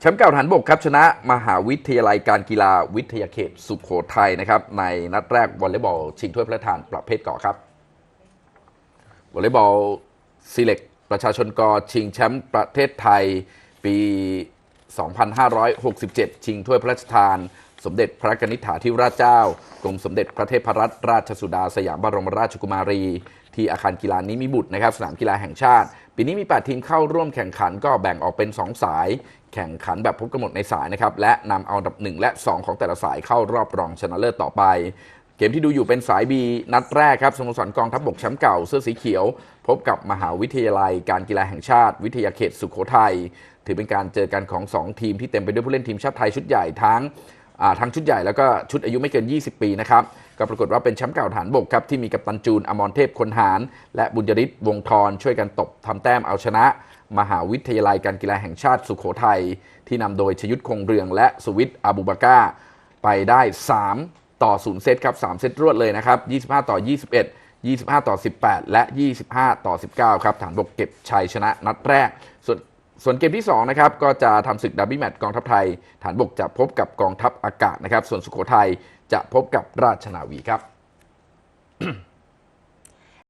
แชมป์เก่าฐานบกครับชนะมหาวิทยาลัยการกีฬาวิทยาเขตสุขโขทัยนะครับในนัดแรกวอลเลย์บอลชิงถ้วยพระราชทานประเภทเกาะครับวอลเลย์บอลซีเล็กประชาชนกอชิงแชมป์ประเทศไทยปี 2567 ชิงถ้วยพระราชทาน สมเด็จพระนิษฐาธิราชเจ้ากรมสมเด็จพระเทพรัตนราชสุดาสยามบรมราชกุมารี ที่อาคารกีฬานิมิบุตรนะครับ สนามกีฬาแห่งชาติ ปีนี้มี 8 ทีมเข้าร่วมแข่งขันก็แบ่งออกเป็น 2 สาย แข่งขันแบบพบกำหนดในสายนะครับและนำเอาอันดับ 1 และ 2 ของแต่ละสายเข้ารอบรองชนะเลิศต่อไป เกมที่ดูอยู่เป็นสาย B นัดแรกครับสโมสรกองทัพบกแชมป์เก่าเสื้อสีเขียว พบกับมหาวิทยาลัยการกีฬาแห่งชาติ วิทยาเขตสุโขทัยถือเป็นการเจอกันของ 2 ทีมที่เต็มไปด้วยผู้เล่นทีมชาติไทยชุดใหญ่ทั้งทั้งชุดใหญ่แล้วก็ชุดอายุไม่เกิน 20 ปีนะครับ ก็ปรากฏว่าเป็นแชมป์เก่าฐานบกครับ ที่มีกัปตันจูน อมรเทพคนหารและบุญยริศวงทรช่วยกันตบทำแต้มเอาชนะ มหาวิทยาลัยการกีฬาแห่งชาติสุโขทัยที่นำโดยชยุทธคงเรืองและสุวิทย์อาบูบาก้า ไปได้ 3 ต่อ 0 เซตครับ 3 เซตรวดเลยนะครับ 25 ต่อ 21 25 ต่อ 18 และ 25 ต่อ 19 ครับ ฐานบกเก็บชัยชนะนัดแรก ส่วนส่วนเกมที่ 2 นะครับ ก็จะทำศึกดับบี้แมตช์กองทัพไทย ฐานบกจะพบกับกองทัพอากาศนะครับ ส่วนสุโขทัยจะพบกับราชนาวีครับ